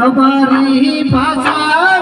हमारी भाषा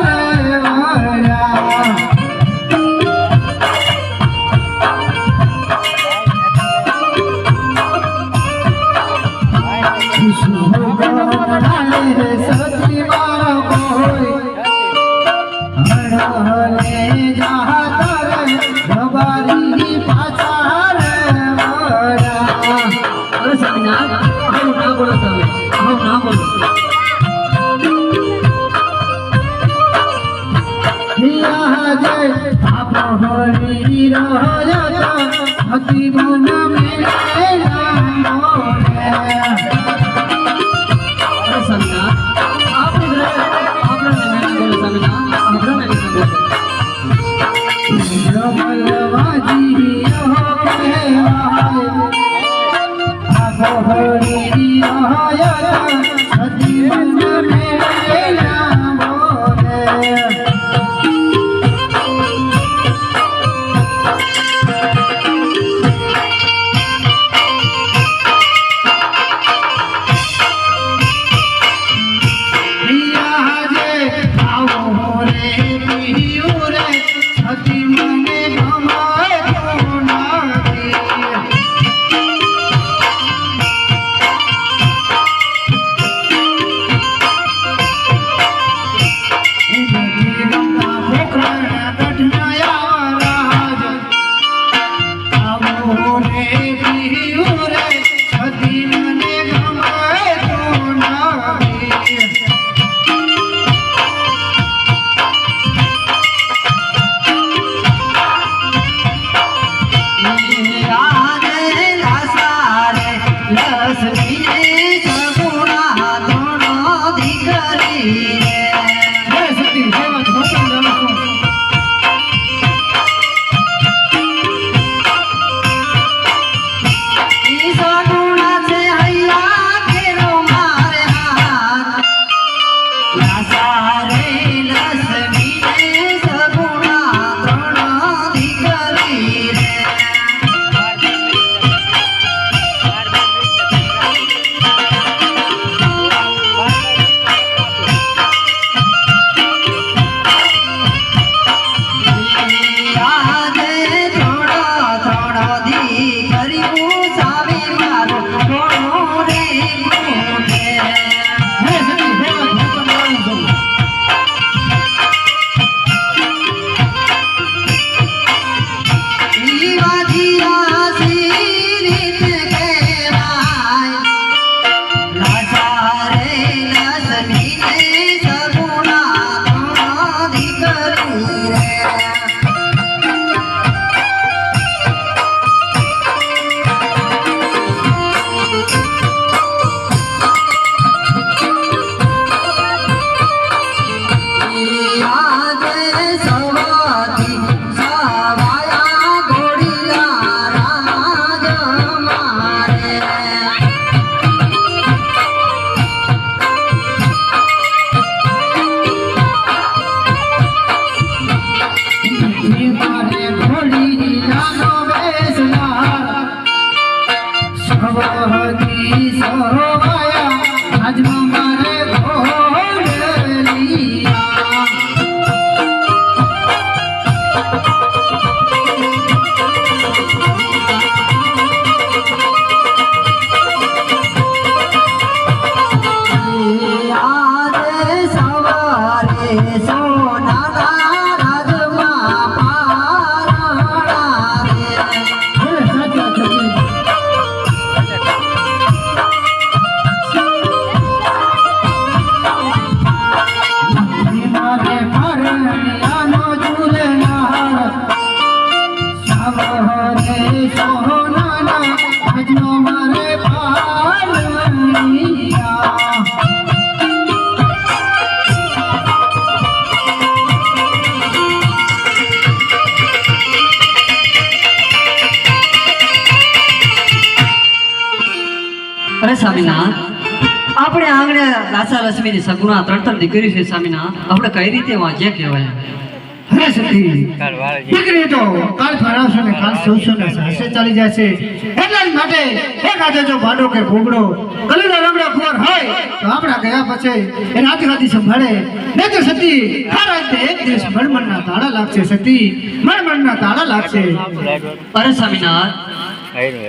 સ્વામિનાથ આપણે આંગણે રાસા લક્ષ્મીની સગુણા ત્રણ ત્રણ દીકરી છે સ્વામિનાથ આપણે કઈ રીતે વાંચ્યા કહેવાય? હરે સતી દીકરી તો કાલ ફરાવશો ને કાલ સોચશો ને સાસે ચાલી જશે એટલા જ માટે એક આજે જો ભાડો કે ભોગડો કલીનો રંગડો ખબર હોય તો આપણા ગયા પછી એ રાતી રાતી સંભાળે. ને તો સતી આ રાતે એક દિવસ મણમણના તાળા લાગશે સતી. મણમણના તાળા લાગશે. અરે સ્વામિનાથ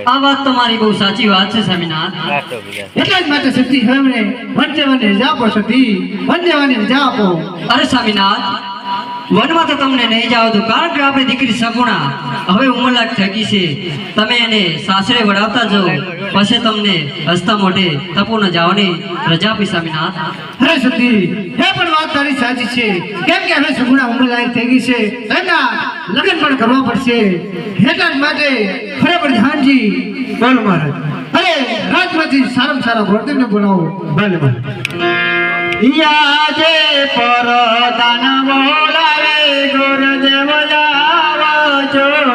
આ વાત તમારી બહુ સાચી વાત છે સ્વામિનાથ એટલા જ માટે સતી હવે વંદેવાની રજા આપો સતી. વંદેવાની રજા આપો અરે સ્વામિનાથ વનમાં તો તમને નહીં જાવ દઉં કારણ કે આપણી દીકરી સગુણા. હવે ઉંમરલાયક થઈ ગઈ છે. તમે એને સાસરે વડાવતા જાઓ. પછી તમને હસતા મોઢે તપોને જાવની રજા આપી સ્વામિનાથ. અરે સતી એ પણ વાત તારી સાચી છે. કેમ કે હવે સગુણા ઉંમરલાયક થઈ ગઈ છે? એમના લગ્ન પણ કરવા પડશે. એટલા માટે ખરેખર ધ્યાનજી બોલ મહારાજ. અરે રાજમાંથી સારામાં સારા વર્તનને બોલાવો ભલે ભલે યાદે પરદાન બોલાવે ગુરુદેવ જાવ જોરે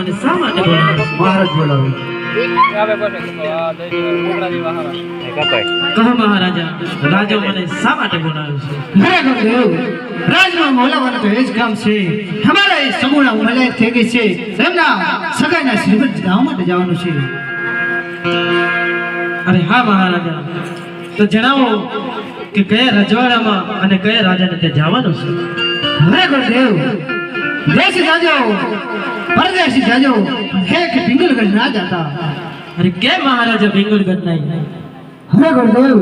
મને શા માટે મહારાજ બોલાવે કહો મહારાજા રાજા મને શા માટે બોલાવ્યો છે? રાજમાં બોલાવવાનું તો એ જ કામ છે. અમારા એ ઉમલાયક થઈ ગઈ છે. એમના સગાઈના શ્રીમંત ગામ માટે જવાનું છે. અરે હા મહારાજા તો જણાવો કે કયા રજવાડામાં અને કયા રાજાને ત્યાં જવાનું છે? હરે ગુરુદેવ દેશી જાજો. પરદેશી જાજો. હે કે પિંગલગઢ ના જાતા અરે કેમ મહારાજા પિંગલગઢ નહીં? હરે ગુરુદેવ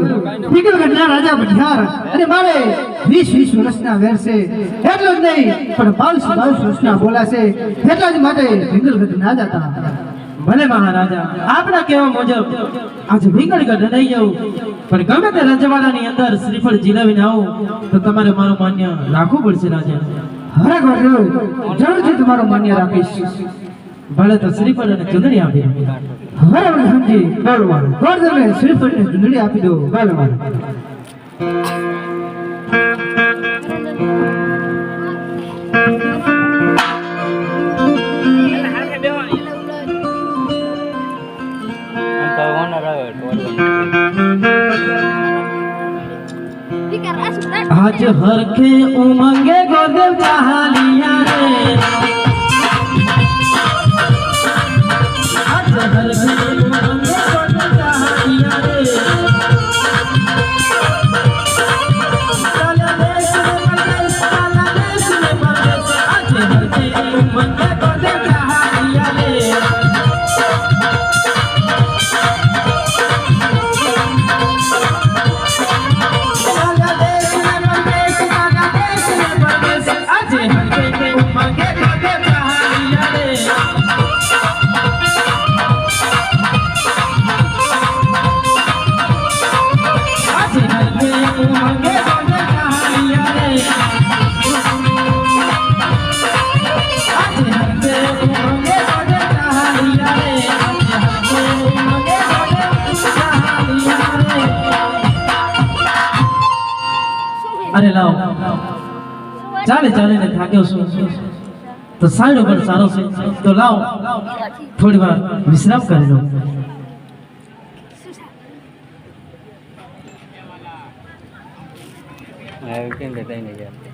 પિંગલગઢના રાજા બઢિયાર. અરે મારે વીસ વીસ વર્ષના વેરસે. એટલું જ નહીં પણ બાવીસ બાવીસ વર્ષના બોલાશે. એટલા જ માટે પિંગલગઢ ના જાતા ભલે મહારાજા આપણા કહેવા મુજબ આજે ભીંગળગઢ નહીં જવું. પણ ગમે તે રજવાડાની અંદર શ્રીફળ જીલાવીને આવું તો તમારે મારું માન્ય રાખવું પડશે રાજા. હરે ગુરુદેવ જરૂરથી તમારો માન્ય રાખીશ. ભલે તો શ્રીફળ અને ચૂંદડી આપી હરે સમજી બોલવાનું ગોરધને શ્રીફળને ચૂંદડી આપી દો બોલવાનું આજ હરખે ઉમંગે ગોદેવ ચાલિયા રે. આજ હરખે અરે લાવ. ચાલે ચાલે ને, થાક્યો છું. તો સાઈડ ઉપર સારો છે. તો લાવ. થોડી વાર વિશ્રામ કરી લો. કેમ દેતા નહીં યાર.